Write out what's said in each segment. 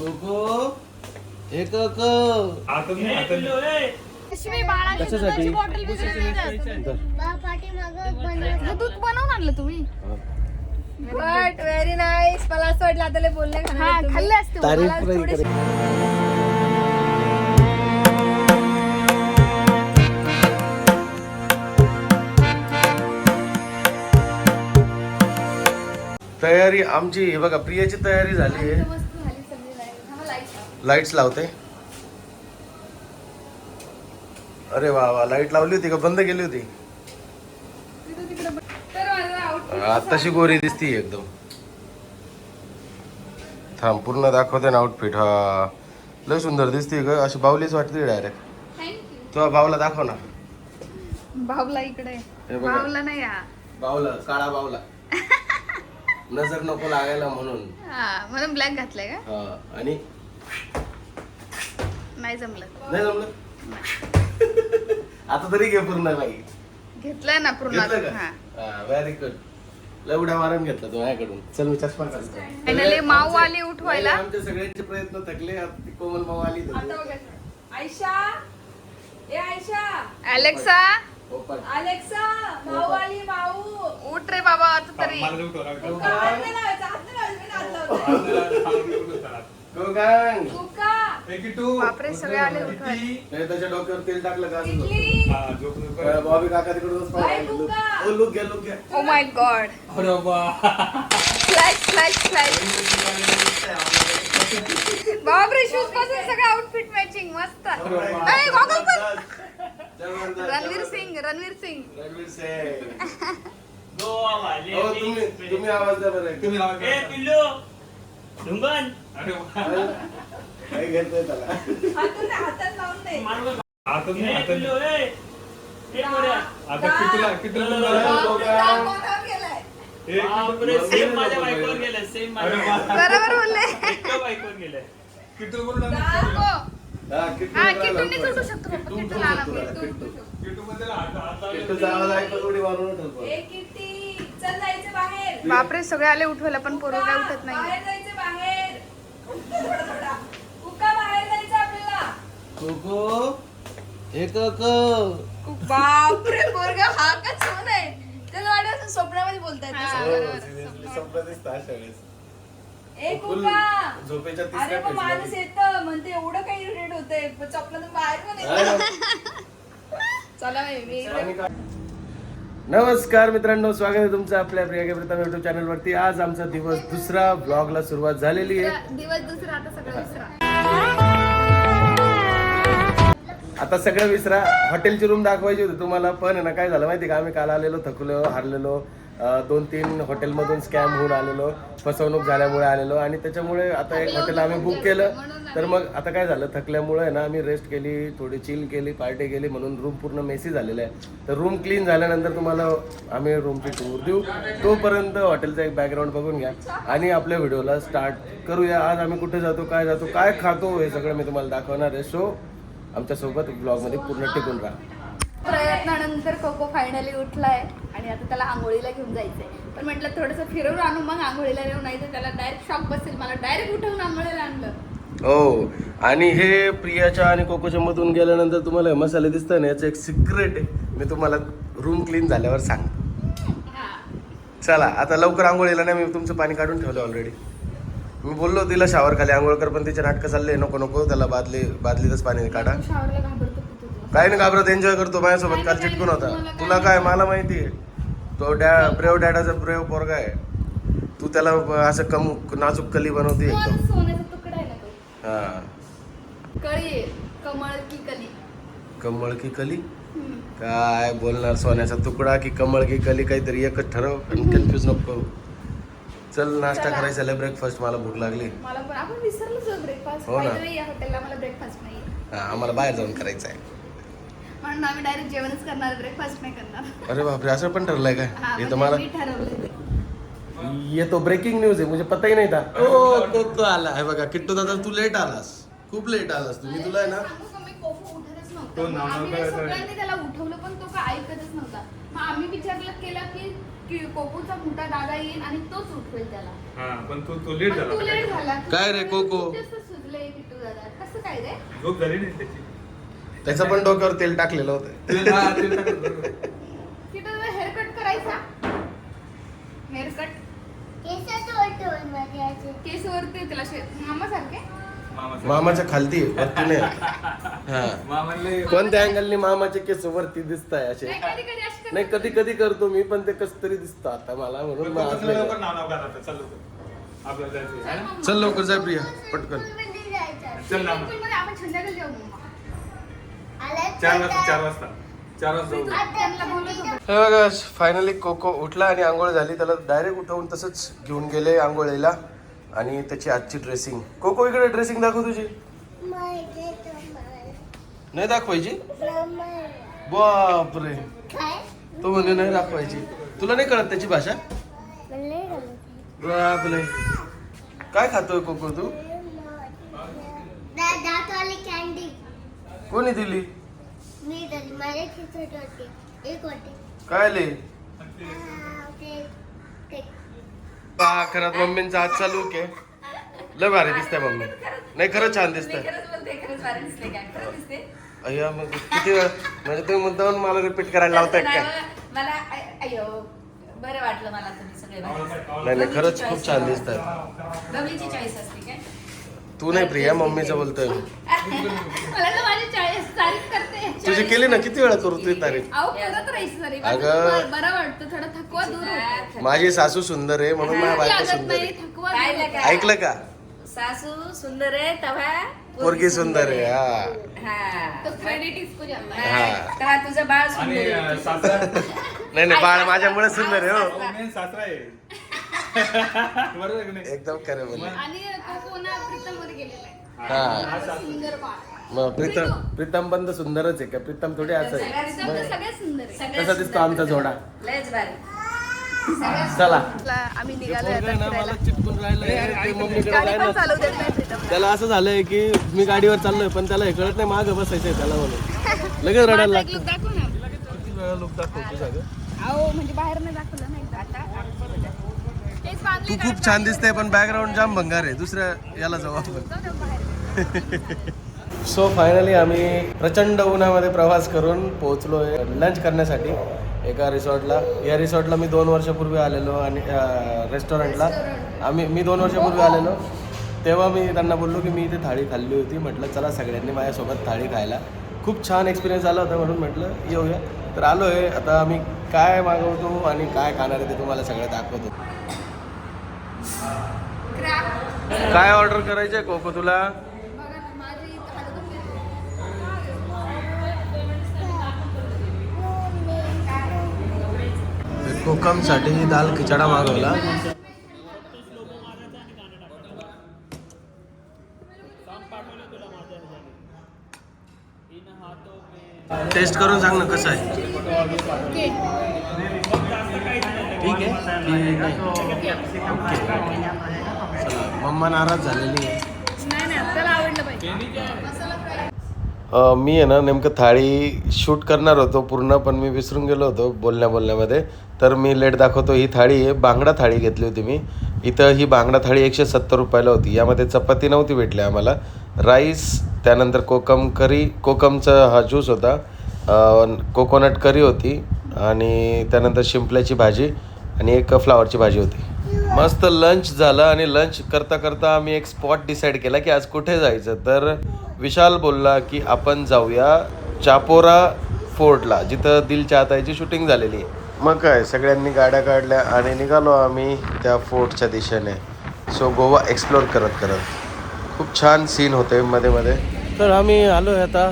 Cocoa. हे cocoa. आतून आतून पिशवी बाळाची कशासाठी? दुधाची बॉटल दूध बनवून आणलं तुम्ही? बट व्हेरी नाईस मला असं वाटलं आता लय बोलणे हा तुम्ही. खाल्ले असते. तारीफ मला नाही थोडीशी- करे. तयारी आमची हे बघा प्रियाची तयारी झाली आहे वस्तू झाली सगळी नाही. थांबा, light लाव. लाईट्स लावते। अरे वा वा लाइट लावली होती का? बंद केली होती। आताशी गोरी दिसती एकदम। थांब पूर्ण दाखवते ना आउटफिट हा. लय सुंदर दिसते ग. अशी बावलीच वाटते डायरेक्ट. तुझ्या भावला दाखव ना. भावला इकडे. बघा. भावला नाही. बावला काळा बावला. नजर नको लागायला म्हणून. म्हणून ब्लॅक घातलंय का? हा आणि नाही जमलं. नाही जमलं? आता तरी घे पूर्ण बाई. घेतलंय ना पूर्ण हा. व्हेरी गुड उड्या मारून घेतला तू माझ्याकडून. चल मी चष्मा फायनली माऊ आली उठवायला. आमचे सगळ्यांचे प्रयत्न थकले कोमल माऊ आली आता तर बघा. आयशा! ए आयशा! अलेक्सा अलेक्सा माऊ आली माऊ. उठ रे बाबा आता तरी. गोगांग. बापरे, सगळे आले उठवायला. नाही त्याच्या डोक्यावर तेल टाकलं का असं? होतं. अं, बॉबी काका तिकडूनच ओ लुक घ्या लुक घ्या ओ माय गॉड अरे. फ्लॅश फ्लॅश फ्लॅश बापरे शूज़ पासून सगळं आउटफिट मॅचिंग मस्त. ए, गॉगल पण. रणवीर सिंग रणवीर सिंग. रणवीर सिंग. दो आवाज़ हो तुम्ही तुम्ही आवाज़ द्या बरं. तुम्ही आवाज़ ए पिल्लू. ढुंगण त्याला हातून हातात लावून दे. आता. तुला कोणावर गेलाय? बापरे सेम माझ्या बायकोवर गेलं सेम अरे माझ्या वा. बरोबर बोलले एका बायकोवर गेलं किट्टूला बोलू ना. हो हा, किट्टू हा, उठवायला किट्टूनीच उठवायला. उठू शकतो पप्पा. किट्टू किट्टू उठवू लावा, शकतो किट्टू त्याला, उठवू किट्टू. किट्टूमध्ये हात- हात लावले. किट्टूचा आवाज ऐकून उडी मारून उठवतो. ए किट्टी, चल जायचं बाहेर बापरे सगळे आले उठवायला पण पोरं काय उठत नाही बाहेर जायचं कुका बाहेर जायचं आपल्याला कोको कोको बापरे पोरगा हा का सोन आहे त्याला वाटत असं स्वप्नामध्ये बोलतायत हा. हो. ए कुका झोपेच्या अरे मग माणूस. येतं म्हणते एवढं काही इरिटेट होतंय पण स्वप्नातून बाहेर पण हा येतं. चला मी? नमस्कार मित्रांनो स्वागत आहे तुमचं आपल्या प्रिया प्रथम युट्यूब चॅनल वरती. आज आमचा दिवस दुसरा ब्लॉगला सुरुवात झालेली आहे. दिवस दुसरा आता सगळं दुसरा आता सगळं विसरा. हॉटेलची रूम दाखवायची होती तुम्हाला पण आहे ना काय झालं माहिती का? आम्ही काल आलेलो थकलो हारलेलो. दोन तीन हॉटेलमधून स्कॅम होऊन आलेलो फसवणूक झाल्यामुळे आलेलो आणि त्याच्यामुळे आता एक हॉटेल आम्ही बुक केलं. तर मग आता काय झालं? थकल्यामुळे ना आम्ही रेस्ट केली थोडी चिल केली पार्टी केली म्हणून रूम पूर्ण मेसी झालेलं आहे. तर रूम क्लीन झाल्यानंतर तुम्हाला आम्ही रूमची टूर देऊ. तोपर्यंत हॉटेलचा एक बॅकग्राऊंड बघून घ्या आणि आपल्या व्हिडिओला स्टार्ट करूया. आज आम्ही कुठे जातो काय जातो काय खातो हे सगळं मी तुम्हाला दाखवणार आहे. सो आमच्यासोबत ब्लॉगमध्ये पूर्ण टिकून राहा. प्रयत्नानंतर कोको फायनली उठलाय आणि आता त्याला आंघोळीला घेऊन जायचंय. पण म्हटलं थोडंसं फिरवून आणू मग आंघोळीला नेऊ नाही तर त्याला डायरेक्ट शॉक बसेल. मला डायरेक्ट उठवून आंघोळीला आणलं. हो. आणि हे प्रियाच्या आणि कोकोच्या मधून गेल्यानंतर तुम्हाला हे मसाले दिसत ना याचं एक सिक्रेट आहे. मी तुम्हाला रूम क्लीन झाल्यावर सांग चला आता लवकर आंघोळीला नाही मी तुमचं पाणी काढून ठेवलं ऑलरेडी मी बोललो तिला शावर खाली आंघोळ कर पण तिचे नाटकं चालले नको नको त्याला बादली बादलीतच पाणी काढा. शॉवरला घाबरतो. काय नाही घाबरत एन्जॉय करतो माझ्यासोबत काल चिटकून होता. तुला काय मला माहिती आहे. तो डॅ ब्रेव डॅडाचा ब्रेव पोरगा आहे. तू त्याला असं कम नाजूक कली बनवते तो एकदम. आता सोन्याचा तुकडा आहे ना तो. हा. कळी आहे, कमळ की कली. कमळ की कली? हम्म. काय बोलणार सोन्याचा तुकडा की कमळ की कली काहीतरी एकच ठरव आणि कन्फ्युज नको करू. चल नाश्ता चला. करायचा आहे ब्रेकफास्ट मला भूक लागली. मला पण आपण विसरलोच ब्रेकफास्ट हो ना. या हॉटेलला मला ब्रेकफास्ट नाही. हा, आम्हाला बाहेर जाऊन करायचं आहे. म्हणून आम्ही डायरेक्ट जेवणच करणार ब्रेकफास्ट नाही करणार. अरे बापरे असं पण ठरलंय हा, काय? हे म्हणजे तर मला मी ये तो ब्रेकिंग न्यूज आहे मुझे पता ही नाही था. ओ तो तो आला. हे बघा किट्टू दादा तू लेट आलास. खूप लेट आलास तू. मी तुला आहे ना सांगू का, मी कोको उठतच नव्हता. तो मग नाव आम्ही नव्हता सगळ्यांनी त्याला उठवलं पण तो काय ऐकतच नव्हता. मग आम्ही विचारलं केलं की की कोकोचा मोठा दादा येईल आणि तोच उठवेल त्याला. हा पण तू तू लेट पण झाला. तू लेट झाला. काय रे, कोको? तू जास्त झोपले किटू दादा. कसं काय रे? झोप झाली नाही त्याची? त्याचं पण डोक्यावर तेल टाकलेलं होतं. तेल- हा, तेल टाकलं बरोबर. किटू दादा हेअर कट करायचा. हेअर कट केस वरती त्याला मामा सारखे मामाचं. मामाच्या खालती वरती नाही हा. मामाले कोणत्या अँगलनी मामाचे केस वरती दिसत आहे असे? नाही कधी कधी अशी नाही कधी कधी करतो मी पण ते कस तरी दिसतं आता मला म्हणून मग आज कसलं नाही लवकर करत. नाव नाव घाला आता, चल लवकर. आपल्याला जायचं आहे, ना? चल लवकर जाय प्रिया पटकन. चल ना आपण जाऊ चार वाजता चार वाजता चार वाजता हे फायनली कोको उठला आणि आंघोळ झाली त्याला डायरेक्ट उठवून तसंच घेऊन गेले आंघोळीला आणि त्याची आजची ड्रेसिंग कोको इकडे ड्रेसिंग दाखव तुझी नाही दाखवायची बापरे तो म्हणजे नाही दाखवायची तुला नाही कळत त्याची भाषा बापरे काय खातोय कोको तू कोणी दिली? मी दिली. माझ्या होती. एक होती. काय ले पहा खरंच मम्मींचा आज चालू के? लय भारी दिसतंय मम्मी. नाही खरंच छान दिसतंय. दिसते अय्या मग किती वेळ? म्हणजे तुम्ही मुद्दाहून मला रिपीट करायला लावताय काय मला- अय्यो बरं वाटलं मला तुम्ही सगळे. नाही नाही खरंच खूप छान दिसत काय तू नाही प्रिया मम्मीचं बोलतोय मी. मला तर माझी चाळीस तारीफ करते तुझी केली ना किती वेळा करू तुझी तारीफ अहो करत राहायची तरी अगं. बरं वाटतं थोडं थकवा दूर होतो. माझी सासू सुंदर आहे म्हणून माझ्या बायको लागत सुंदर नाही आहे थकवा काय दूर होतो. लगा? ऐकलं का सासू सुंदर आहे तवा पोरगी सुंदर आहे हा हा तो क्रेडिट इसको जाता है. हा. तेव्हा तुझं बाळ आणि सुंदर अं, आहे. सासरा नाही नाही बाळ माझ्यामुळे सुंदर आहे हो हो, मेन सासरा आहे बरोबर आहे की नाही? एकदम खरं आणि आहे. हा. सुंदर बाळ. मग प्रीतम प्रीतम पण तर सुंदरच आहे का? प्रीतम थोडी असं आहे. प्रीतम तर सगळ्यात सुंदर आहे. सगळ्यात कसा दिसतो आमचा जोडा. लयच भारी. चला. आम्ही ते निघालो पोरगं आहे ना, मला चिटकून राहिलंय. ते मम्मीकडे गाडी पण जायला चालू देत नाही प्रीतम. त्याला असं झालंय की मी गाडीवर चाललोय पण त्याला हे कळत नाही मागं बसायचंय त्याला म्हणून. लगेच रडायला एक लागतं. look दाखव ना. किती वेळा लोक दाखवतो सगळं अहो म्हणजे बाहेर नाही दाखवलं. तू खूप छान दिसते पण बॅकग्राऊंड जाम भंगार आहे. दुसऱ्या याला जाऊ आपण. सो फायनली आम्ही प्रचंड उन्हामध्ये प्रवास करून पोहोचलो आहे लंच करण्यासाठी एका रिसॉर्टला. या रिसॉर्टला मी दोन वर्षापूर्वी आलेलो आणि रेस्टॉरंटला आम्ही मी दोन वर्षापूर्वी आलेलो. तेव्हा मी त्यांना बोललो की मी इथे थाळी खाल्ली होती. म्हटलं चला सगळ्यांनी माझ्यासोबत थाळी खायला. खूप छान एक्सपिरियन्स आला होता म्हणून म्हटलं येऊया. तर आलो आहे आता आम्ही काय मागवतो आणि काय खाणार आहे ते तुम्हाला सगळं दाखवतो. काय ऑर्डर करायचं आहे कोको तुला. कोकमसाठी दाल खिचडा मागवला. टेस्ट करून सांग ना कसं आहे. ठीक आहे. मम्मा नाराज झालेली आहे. मी आहे ना नेमकं थाळी शूट करणार होतो पूर्ण पण मी विसरून गेलो होतो बोलण्या बोलण्यामध्ये. तर मी लेट दाखवतो ही थाळी आहे. बांगडा थाळी घेतली होती मी. इथं ही बांगडा थाळी एकशे सत्तर रुपयाला होती. यामध्ये चपाती नव्हती भेटली आम्हाला. राईस त्यानंतर कोकम करी कोकमचा हा ज्यूस होता. कोकोनट करी होती आणि त्यानंतर शिंपल्याची भाजी आणि एक फ्लावरची भाजी होती. मस्त लंच झालं आणि लंच करता करता आम्ही एक स्पॉट डिसाईड केला की आज कुठे जायचं? तर विशाल बोलला की आपण जाऊया चापोरा फोर्टला जिथं दिल चाहतायची शूटिंग झालेली आहे. मग काय सगळ्यांनी गाड्या काढल्या आणि निघालो आम्ही त्या फोर्टच्या दिशेने. सो गोवा एक्सप्लोर करत करत. खूप छान सीन होते मध्ये मध्ये. तर आम्ही आलो आहे आता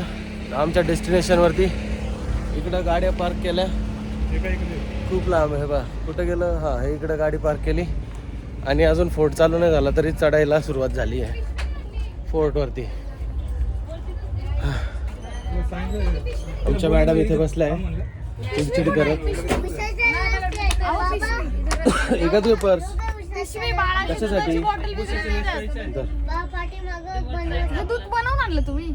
आमच्या डेस्टिनेशनवरती इकडं गाड्या पार्क केल्या. खूप लांब आहे बा. कुठं गेलं? हां हे इकडं गाडी पार्क केली. आणि अजून फोर्ट चालू नाही झाला तरी चढायला सुरुवात झाली आहे. फोर्टवरती आमच्या मॅडम इथे बसल्या. आहे चिडचिड करत. एका तुझे पर्स. कशासाठी? धर. दूध बनवून आणलं तुम्ही?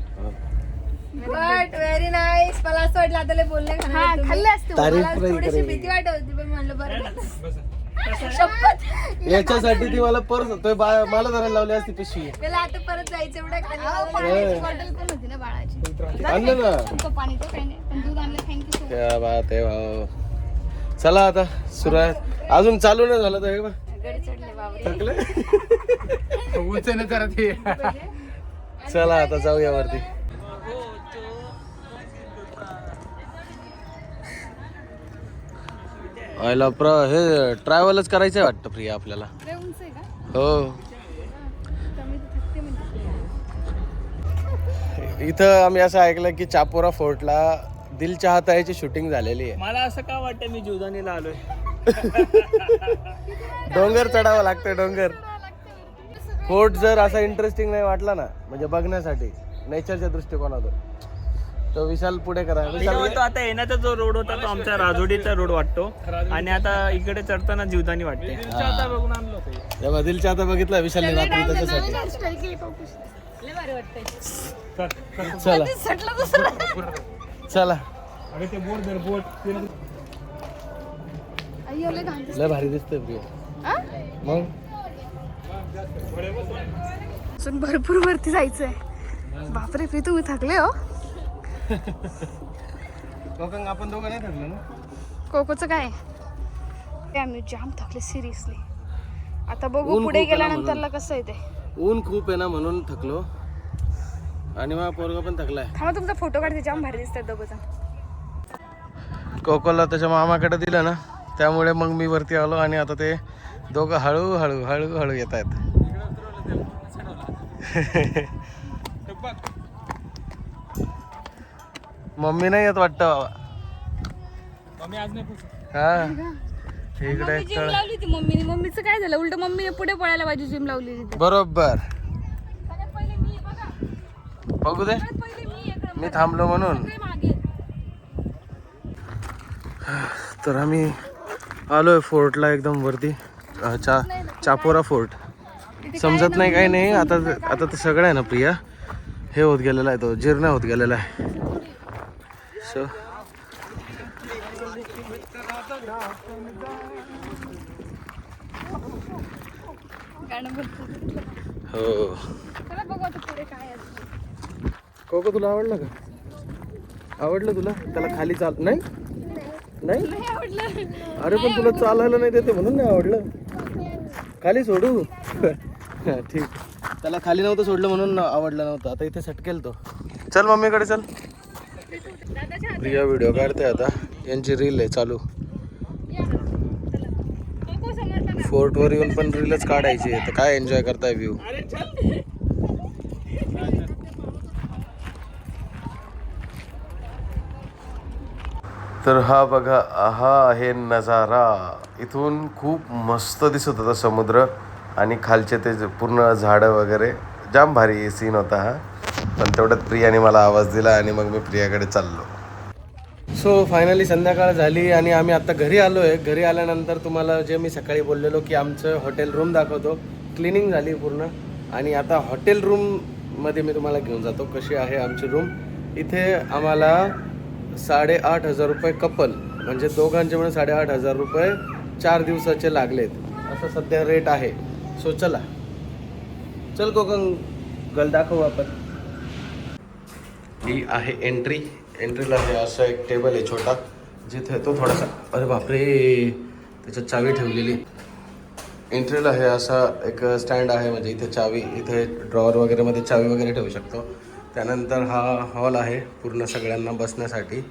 बट व्हेरी नाईस मला असं वाटलं आता लय हा खाल्ले असते. तारीफ मला नाही थोडीशी. भीती वाटत होती पण म्हणलं बरं शपथ. याच्यासाठी ती मला परत तो बा- मला धरायला लावली असती पिशवी. त्याला आता परत जायचं एवढं खाली. पाण्याची बॉटल पण होती ना बाळाची? आणलं ना. तुमचं पाणी तर काही नाही. पण दूध आणलं थँक्यू सो क्या बात आहे भाऊ. चला आता सुरुवात अजून चालू नाही झालं तर हे बघ. गड चढले बाबरे थकले उंच न जरा ते चला आता जाऊया वरती. आयला प्र हे ट्रॅव्हलच करायचं आहे वाटतं प्रिया आपल्याला. लय उंच आहे का? हो. इथं आम्ही असं ऐकलं की चापोरा फोर्टला दिल चाहतायची शूटिंग झालेली आहे. मला असं का वाटतं मी जुदानीला आलोय? डोंगर चढावं लागतं डोंगर फोर्ट जर असा इंटरेस्टिंग नाही वाटला ना म्हणजे बघण्यासाठी नेचरच्या दृष्टिकोनातून. तो विशाल पुढे करा. विशाल म्हणतो आता येण्याचा जो रोड होता तो आमचा राजोडीचा रोड वाटतो. आणि आता इकडे चढताना जीवदानी वाटते. तेव्हा दिलच्या आता बघितला रात्री त्याच्यासाठी. चला. लय भारी दिसतंय. प्रिय. हा? मग? अजून भरपूर वरती जायचंय. बापरे प्री तुम्ही थकले हो. कोकण आपण दोघं नाही ठरलं ना? कोकोचं काय? ते आम्ही जाम थकले सिरियसली आता बघू ऊन पुढे खूप आहे ना गेल्यानंतरला कसं आहे ते. ऊन खूप आहे ना म्हणून थकलो. आणि मग पोरगा पण थकलाय. थांबा तुमचा फोटो काढते जाम भारी दिसतात दोघं कोकोला त्याच्या मामाकडे दिलं ना त्यामुळे मग मी वरती आलो आणि आता ते दोघं हळू हळू हळू हळू येत आहेत मम्मी नाही येत वाटतं बाबा. हा? इकडे जिम लावली मम्मीने. मम्मीचं काय झालं? उलट मम्मीने पुढे पळायला पाहिजे जिम लावली बरोबर. सगळ्यात पहिले मी बघा. बघू दे. पहिले मी थांबलो म्हणून. मागे. तर आम्ही आलोय फोर्टला एकदम वरती. अं, चा चापोरा फोर्ट. समजत नाही काही नाही. आता आता तर सगळं आहे ना प्रिया? हे होत गेलेला आहे तो. जीर्ण होत गेलेला आहे. सो हो. कोको तुला आवडलं का? आवडलं तुला? त्याला खाली चाल नाही? नाही? अरे पण तुला चालायला नाही देते म्हणून नाही आवडलं. खाली सोडू. ठीक. त्याला खाली नव्हतं सोडलं म्हणून आवडलं नव्हतं. आता इथे सटकेल तो. चल मम्मीकडे चल. प्रिया व्हिडिओ काढते आता. यांची रील आहे चालू. फोर्टवर येऊन पण रीलच काढायची आहे. तर काय एन्जॉय करताय व्ह्यू तर हा बघा हा आहे नजारा. इथून खूप मस्त दिसत होता समुद्र आणि खालचे ते पूर्ण झाडं वगैरे. जाम भारी सीन होता हा. पण तेवढ्यात प्रियाने मला आवाज दिला आणि मग मी प्रियाकडे चाललो. सो फायनली संध्याकाळ झाली आणि आम्ही आता घरी आलो आहे घरी आल्यानंतर तुम्हाला जे मी सकाळी बोललेलो की आमचं हॉटेल रूम दाखवतो. क्लिनिंग झाली पूर्ण. आणि आता हॉटेल रूममध्ये मी तुम्हाला घेऊन जातो. कशी आहे आमची रूम इथे आम्हाला साडेआठ हजार रुपये कपल म्हणजे दोघांचे म्हणून साडेआठ हजार रुपये चार दिवसाचे लागलेत. असं सध्या रेट आहे. सो चला. चल कोकण गल दाखवू आपण. ही आहे एंट्री एंट्रीला हे असं एक टेबल आहे छोटा. जिथे तो थोडासा अरे बापरे त्याच्यात चावी ठेवलेली. एंट्रीला हे असा एक स्टँड आहे म्हणजे इथे चावी इथे ड्रॉवर वगैरेमध्ये चावी वगैरे ठेवू शकतो. त्यानंतर हा हॉल आहे पूर्ण सगळ्यांना बसण्यासाठी.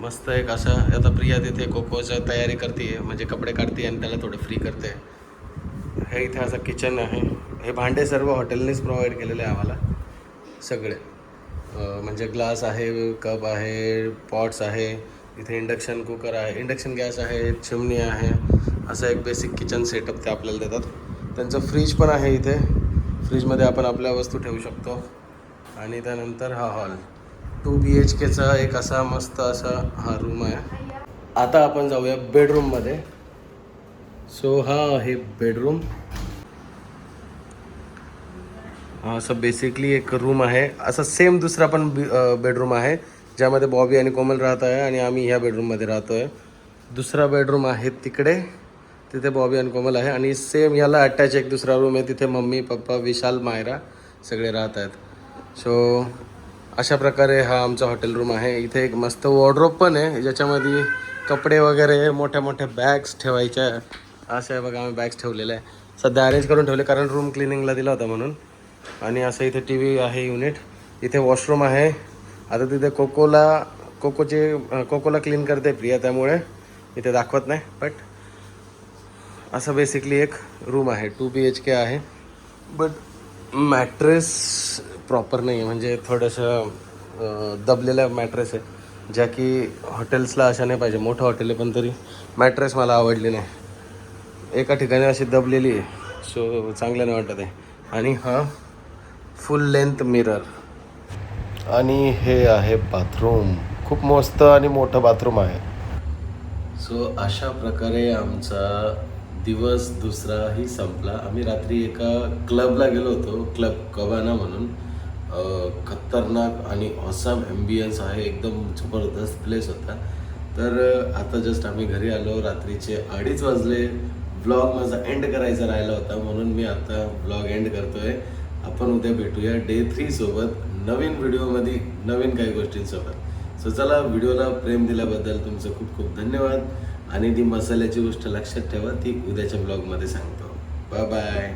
मस्त एक असं आता प्रिया तिथे कोकोचं तयारी करते म्हणजे कपडे काढते आणि त्याला थोडं फ्री करते. हे इथे असं किचन आहे. हे भांडे सर्व हॉटेलनेच प्रोव्हाइड केलेले आहे आम्हाला सगळे. म्हणजे ग्लास आहे कप आहे पॉट्स आहे इथे इंडक्शन कुकर आहे इंडक्शन गॅस आहे चिमणी आहे असं एक बेसिक किचन सेटअप ते आपल्याला देतात. त्यांचं फ्रीज पण आहे इथे. फ्रीजमध्ये आपण आपल्या वस्तू ठेवू शकतो. आणि त्यानंतर हा हॉल टू बी एच केचा एक असा मस्त असा हा रूम आहे. आता आपण जाऊया बेडरूममध्ये सो हा आहे बेडरूम हा असं बेसिकली एक रूम आहे. असा सेम दुसरा पण बेडरूम आहे ज्यामध्ये बॉबी आणि कोमल राहत आहे आणि आम्ही ह्या बेडरूममध्ये राहतो आहे दुसरा बेडरूम आहे तिकडे तिथे बॉबी आणि कोमल आहे आणि सेम याला अटॅच एक दुसरा रूम आहे तिथे मम्मी पप्पा विशाल मायरा सगळे राहत आहेत. सो अशा प्रकारे हा आमचा हॉटेल रूम आहे. इथे एक मस्त वॉर्ड्रोप पण आहे ज्याच्यामध्ये कपडे वगैरे मोठ्या मोठ्या बॅग्स ठेवायच्या. अशा बघा आम्ही बॅग्स ठेवलेल्या आहे सध्या अरेंज करून ठेवले कारण रूम क्लिनिंगला दिला होता म्हणून. आणि असं इथे टी व्ही आहे युनिट इथे वॉशरूम आहे. आता तिथे कोकोला कोकोचे कोकोला क्लीन करते प्रिया त्यामुळे. इथे दाखवत नाही बट असं बेसिकली एक रूम आहे. टू बी एच के आहे. बट मॅट्रेस प्रॉपर नाही आहे म्हणजे थोडंसं अं, दबलेल्या मॅट्रेस आहे. ज्या की हॉटेल्सला अशा नाही पाहिजे. मोठं हॉटेल आहे पण तरी मॅट्रेस मला आवडली नाही. एका ठिकाणी अशी दबलेली आहे. सो चांगलं नाही वाटत आहे. आणि हा फुल लेंथ मिरर. आणि हे आहे बाथरूम. खूप मस्त आणि मोठं बाथरूम आहे. सो अशा प्रकारे आमचा दिवस दुसराही संपला. आम्ही रात्री एका क्लबला गेलो होतो क्लब कवाना म्हणून. खतरनाक आणि ऑसम ॲम्बियन्स आहे. एकदम जबरदस्त प्लेस होता. तर आता जस्ट आम्ही घरी आलो. रात्रीचे अडीच वाजले. ब्लॉग माझा एंड करायचा राहिला होता. म्हणून मी आता ब्लॉग एंड करतोय. आपण उद्या भेटूया डे थ्री सोबत नवीन व्हिडिओमध्ये नवीन काही गोष्टींसोबत. सो चला व्हिडिओला प्रेम दिल्याबद्दल तुमचं खूप खूप धन्यवाद. आणि ती मसाल्याची गोष्ट लक्षात ठेवा ती उद्याच्या ब्लॉगमध्ये सांगतो. Bye bye